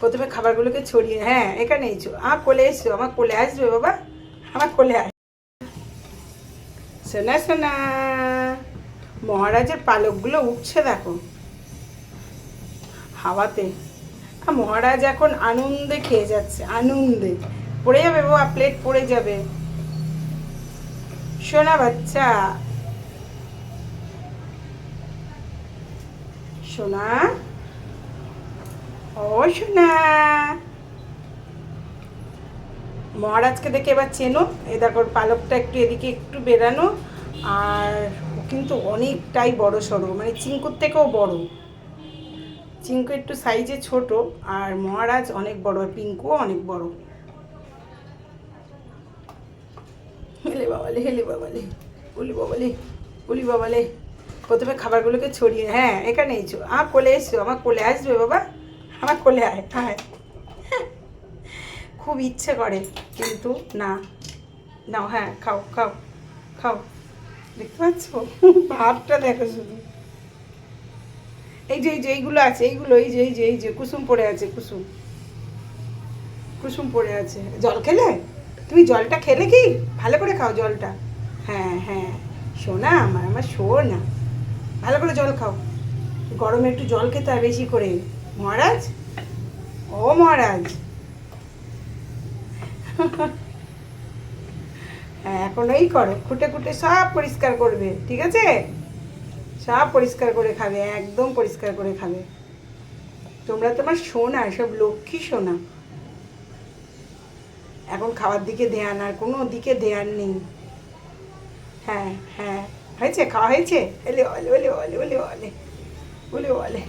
প্রথমে খাবারগুলোকে ছড়িয়ে হ্যাঁ এখানে এসো আমার কোলে এসো, আমার কোলে আসবে বাবা। আমার কোলে আয় শোনা শোনা। মহারাজের পালকগুলো উঠছে দেখো। হাওয়াতে। মহারাজ এখন আনন্দে খেয়ে যাচ্ছে, আনন্দে। পড়ে যাবে বাবা প্লেট পড়ে যাবে। সোনা বাচ্চা। সোনা সোনা মহারাজকে দেখে এবার চেনো। এ দেখো, পালকটা একটু এদিকে একটু বেরানো, আর কিন্তু অনেকটাই বড় সড়ো মানে চিঙ্কুর থেকেও বড়। চিঙ্কু একটু সাইজে ছোট, আর মহারাজ অনেক বড়, আর পিঙ্কুও অনেক বড়। হেলে বাবালে হেলে বাবালে উলি বাবালে উলি বাবালে। প্রথমে খাবারগুলোকে ছড়িয়ে হ্যাঁ এখানে এসো। আমার কোলে এসো, আমার কোলে আসবে বাবা। আমার কোলে আয় আয়। খুব ইচ্ছে করে, কিন্তু না। নাও হ্যাঁ খাও খাও খাও। দেখতে পাচ্ছ? ভাবটা দেখো শুধু। এই যে এই যে, এইগুলো আছে, এইগুলো, এই যে এই যে এই যে, কুসুম পড়ে আছে, কুসুম। কুসুম পড়ে আছে। জল খেলে? তুমি জলটা খেলে কি? ভালো করে খাও জলটা। হ্যাঁ হ্যাঁ। শোনা আমার আমার শোনা ভালো করে জল খাও। গরমে একটু জল খেতে হয় বেশি করে। মহারাজ? ও মহারাজ। হ্যাঁ এখন ওই করো, খুঁটে খুঁটে সব পরিষ্কার করবে, ঠিক আছে? সব পরিষ্কার করে খাবে, একদম পরিষ্কার করে খাবে। তোমরা তোমার সোনা, সব লক্ষ্মী সোনা। এখন খাওয়ার দিকে ধ্যান, আর কোনো দিকে ধ্যান নেই। হ্যাঁ হ্যাঁ হয়েছে, খাওয়া হয়েছে? এলে ওলে ওলে ওলে ওলে ওলে ওলে।